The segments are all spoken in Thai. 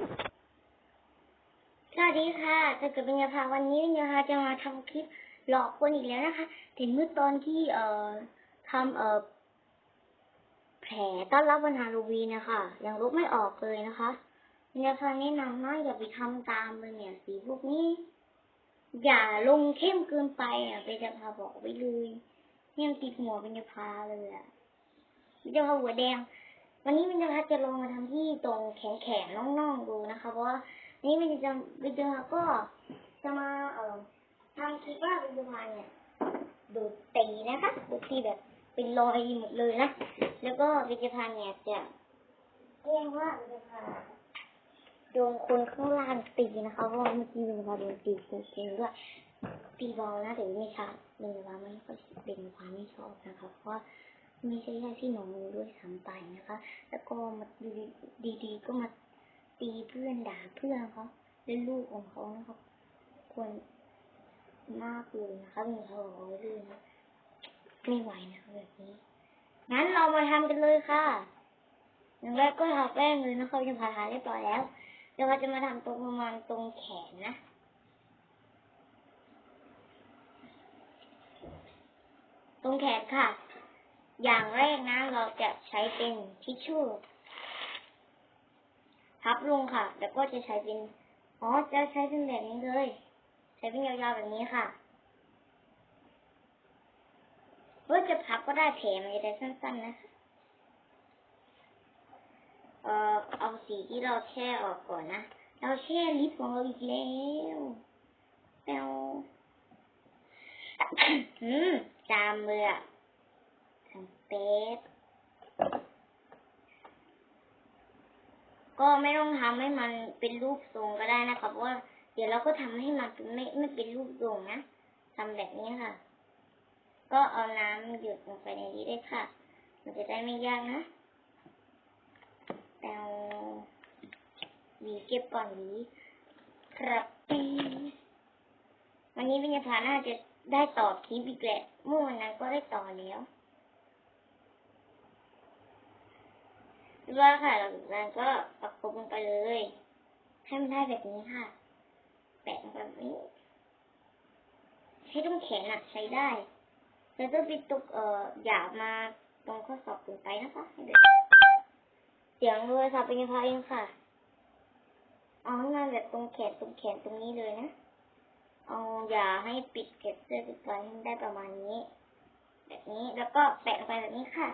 สวัสดีค่ะถ้าเกิดเป็นยาพาวันนี้ยาพาจะมาทำคลิปหลอกคนอีกแล้วนะคะถึงเมื่อตอนที่เอ่อทำเอ่อแผลต้อนรับวันฮาโลวีนนะคะยังลบไม่ออกเลยนะคะยาพาแนะนำนะอย่าไปทำตามเลยเนี่ยสีพวกนี้ อย่าลงเข้มเกินไปอะเป็นยาพาบอกไว้เลยเนี่ยติดหัวเป็นยาพาเลยอะเป็นยาพาหัวแดง วันนี้เป็นยาพาจะลงมาทำที่ตรงแขนแขนๆน่องๆดูนะคะ เพราะว่านี่วินจะวินจะก็จะมาเอ่อทำคลิปว่าวินจะพาเนี่ยดูตีนะคะดูตีแบบเป็นรอยหมดเลยนะแล้วก็วินจะพาเนี่ยจะเรียกว่าวินจะพาโดนคนข้างล่างตีนะคะเพราะว่าเมื่อกี้วินจะพาโดนตีจริงๆด้วยตีเบานะแต่ไม่ชัดวินจะพาไม่ค่อยเป็นความไม่ชอบนะคะเพราะว่า ไม่ใช่ญาติพี่น้องด้วยซ้ำไปนะคะ แล้วก็มาดูดีๆ ก็มาตีเพื่อนด่าเพื่อนเขาและลูกของเขานะครับควรมากเลยนะคะมีเขาบอกไว้ด้วยนะไม่ไหวนะคะแบบนี้ งั้นเรามาทำกันเลยค่ะ อย่างแรกก็ทาแป้งเลยนะคะจะผ่าทาเรียบร้อยแล้วเดี๋ยวเราจะมาทำตรงประมาณตรงแขนนะตรงแขนค่ะ อย่างแรกนะเราจะใช้เป็นทิชชู่พับลงค่ะ แล้วก็จะใช้เป็นอ๋อจะใช้เป็นแบบนี้เลย ใช้เป็นยาวๆแบบนี้ค่ะเพื่อจะพับก็ได้แผลมันจะได้สั้นๆนะคะเอ่อเอาสีที่เราแช่ออกก่อนนะ เราแช่ลิปของเราอีกแล้วแปวอืมจามเลยอะ เป็ดก็ไม่ต้องทำให้มันเป็นรูปทรงก็ได้นะคะเพราะว่าเดี๋ยวเราก็ทำให้มันไม่ไม่เป็นรูปทรงนะทำแบบนี้ค่ะ ก็เอาน้ำหยดลงไปในนี้ได้ค่ะ มันจะได้ไม่ยากนะแต่หวีเก็บก่อนหวีครับปีวันนี้วิญญาณน่าจะได้ต่อคลิปอีกแหละเมื่อวันนั้นก็ได้ต่อแล้ว ว่าค่ะหลังจากนั้นก็ประกบลงไปเลยให้มันได้แบบนี้ค่ะ แปะลงไปแบบนี้ใช้ตรงแขนอะใช้ได้แล้วก็ปิดตุกเอ่อหยาบมาตรงข้อศอกลงไปนะคะให้ดูเสียงเลยค่ะเป็นยังไงเองค่ะ เอาให้มันแบบตรงแขนตรงแขนตรงนี้เลยนะเอาอย่าให้ปิดเก็บเสื้อปิดไว้ให้ได้ประมาณนี้ แบบนี้แล้วก็แปะลงไปแบบนี้ค่ะ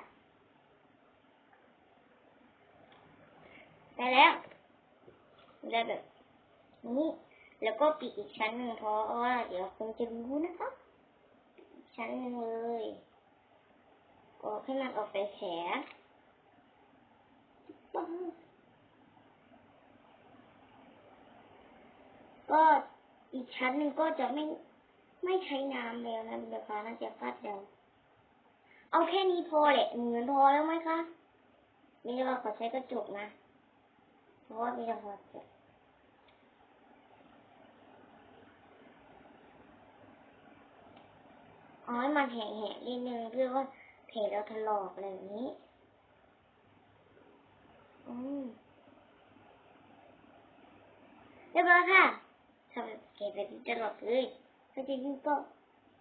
ได้แล้ว ได้แบบนี้แล้วก็ปิดอีกชั้นหนึ่งเพราะว่า เดี๋ยวคุณจะรู้นะครับ ชั้นหนึ่งเลยก็ให้มันออกไปแผลก็อีกชั้นหนึ่งก็จะไม่ไม่ใช้น้ำแล้วนะเดี๋ยวฟ้าน่าจะฟาดเดาเอาแค่นี้พอแหละเหมือนพอแล้วไหมคะนี่เราขอใช้กระจกนะ เพราะว่ามีแต่พอเจ็บเอาให้มันแห้งๆนิดนึงเพื่อว่าเพจเราถลอกอะไรแบบนี้ อืมเรียบร้อยค่ะทำแบบเก็บแบบนี้ตลอดเลยถ้าจะยุ่งก็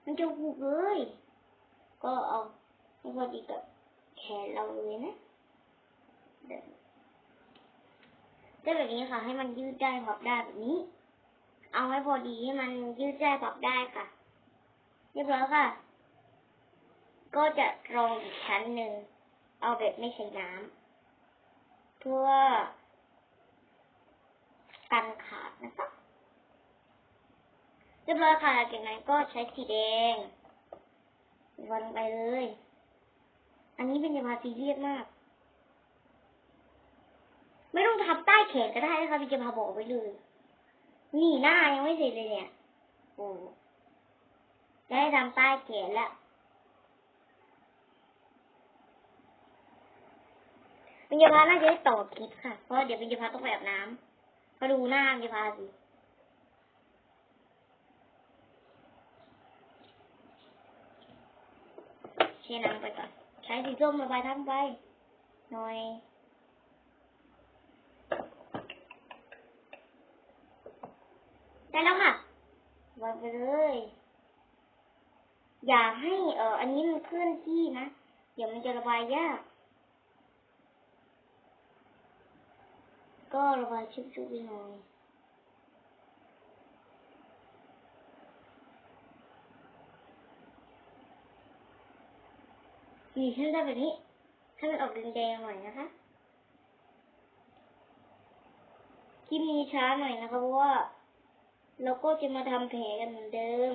มันจะหูกเลย ก็เอาให้พอดีกับแขนเราเลยนะเดี๋ยว ได้แบบนี้ค่ะ ให้มันยืดได้พับได้แบบนี้ เอาให้พอดีให้มันยืดได้พับได้ค่ะ เรียบร้อยค่ะ ก็จะรองอีกชั้นหนึ่ง เอาแบบไม่ใช้น้ำเพื่อกันขาดนะคะเรียบร้อยค่ะหลังจากนั้นก็ใช้สีแดงวันไปเลย อันนี้เป็นยามาซีเรียสมาก ไม่ต้องทับใต้แขนก็ได้นะคะพี่จะพาบอกไว้เลย นี่หน้ายังไม่เสร็จเลยเนี่ย โอ้จะให้ทำใต้แขนแล้วปิญญาภาน่าจะได้ต่อคลิปค่ะ เพราะเดี๋ยวปิญญาภาต้องไปอาบน้ำมาดูหน้าปิญญาภาสิเชน้ำไปก่อน ใช้สีส้มระบายทั้งไป หน่อย ไปเลย อย่าให้เอออันนี้มันเคลื่อนที่นะ เดี๋ยวมันจะระบายยาก ก็ระบายชุบๆไปหน่อยนี่ฉันได้แบบนี้ให้มันออกแดงๆหน่อยนะคะคลิปนี้ช้าหน่อยนะคะเพราะว่า เราก็จะมาทำแผลกันเหมือนเดิม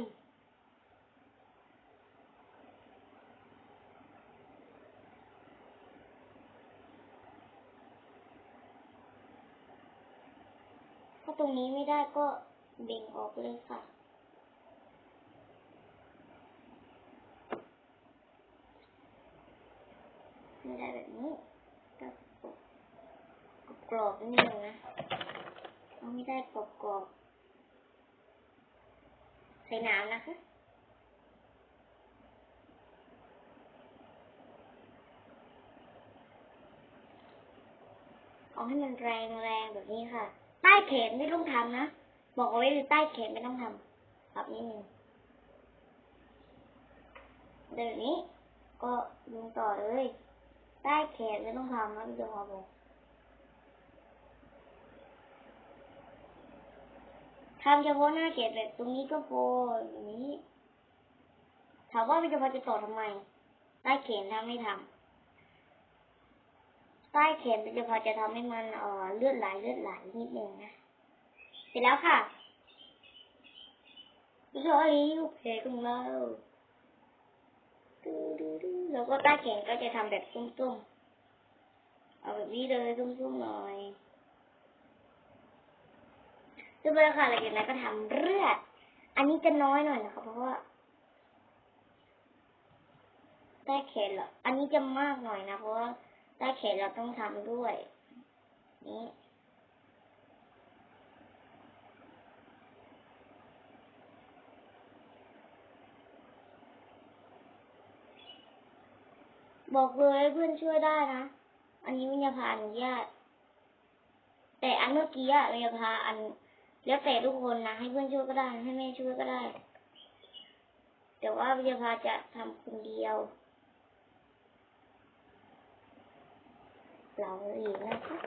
ถ้าตรงนี้ไม่ได้ก็เบ่งออกเลยค่ะ ไม่ได้แบบนี้ก็กรอบนิดนึงนะ เอาไม่ได้กรอบ ใส่น้ำนะคะเอาให้มันแรงๆแบบนี้ค่ะ ใต้แขนไม่ต้องทำนะ บอกเอาไว้เลยใต้แขนไม่ต้องทำแบบนี้นึงเดี๋ยวนี้ก็ลงต่อเลย ใต้แขนไม่ต้องทำนะพี่เจ้าพอบอก ทำเฉพาะหน้าแขนแบบตรงนี้ก็พออย่างนี้ ถามว่าพี่เจ้าพอจะต่อทำไมใต้แขนทำไม่ทำใต้แขนเป็นจะพอจะทำให้มันเอ่อเลือดไหลเลือดไหลนิดนึงนะเสร็จแล้วค่ะร้อยลูกเพลของเราดูดูดูแล้วก็ใต้แขนก็จะทำแบบส้มๆเอาแบบนี้เลยส้มๆหน่อย ดูไปแล้วค่ะหลังจากนั้นก็ทำเลือด อันนี้จะน้อยหน่อยนะคะ เพราะว่าใต้แขนเหรออันนี้จะมากหน่อยนะ เพราะว่าใต้แขนเราต้องทำด้วย นี่บอกเลยเพื่อนช่วยได้นะ อันนี้วิญญาพาอนุญาต แต่อันเมื่อกี้อะวิญญาพาอัน แล้วแต่ทุกคนนะให้เพื่อนช่วยก็ได้ ให้แม่ช่วยก็ได้ แต่ว่าวิญญาพาจะทำคนเดียวเราเองนะคะ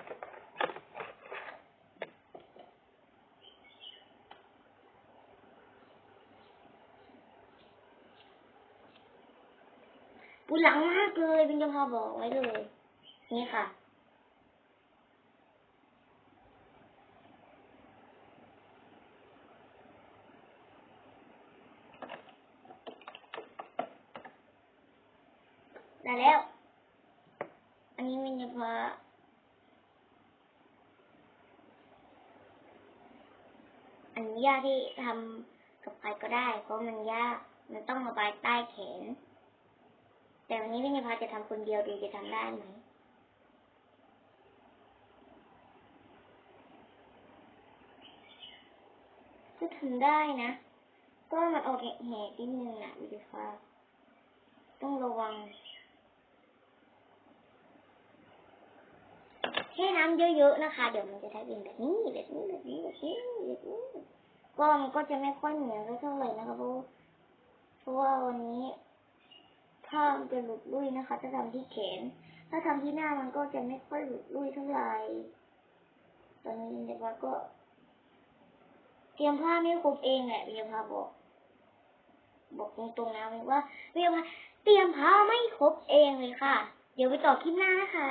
ปูหลังมากเลยเป็นจะพาบอกไว้เลย นี่ค่ะ ได้แล้ว อันนี้มันจะพาอันนี้ยากที่ทำกับใครก็ได้ เพราะมันยาก มันต้องระบายใต้แขน แต่วันนี้วิญญาพาจะทำคนเดียวดูจะทำได้ไหมก็ทำได้นะ ก็มันออกแหกๆนิดนึงนะวิญญาพาต้องระวัง แช่น้ำเยอะๆนะคะ เดี๋ยวมันจะได้เป็นแบบนี้แบบนี้แบบนี้แบบนี้แบบนี้ก็มันก็จะไม่ค่อยเหนียวเท่าไหร่นะคะเพราะเพราะว่าวันนี้ผ้ามันจะหลุดลุ่ยนะคะ ถ้าทำที่แขน ถ้าทำที่หน้ามันก็จะไม่ค่อยหลุดลุ่ยเท่าไหร่ตอนนี้เด็กว่าก็ เตรียมผ้าไม่ครบเองแหละเรียมผ้าบอกบอกตรงๆนะว่าเรียมผ้าเตรียมผ้าไม่ครบเองเลยค่ะ เดี๋ยวไปต่อคลิปหน้านะคะ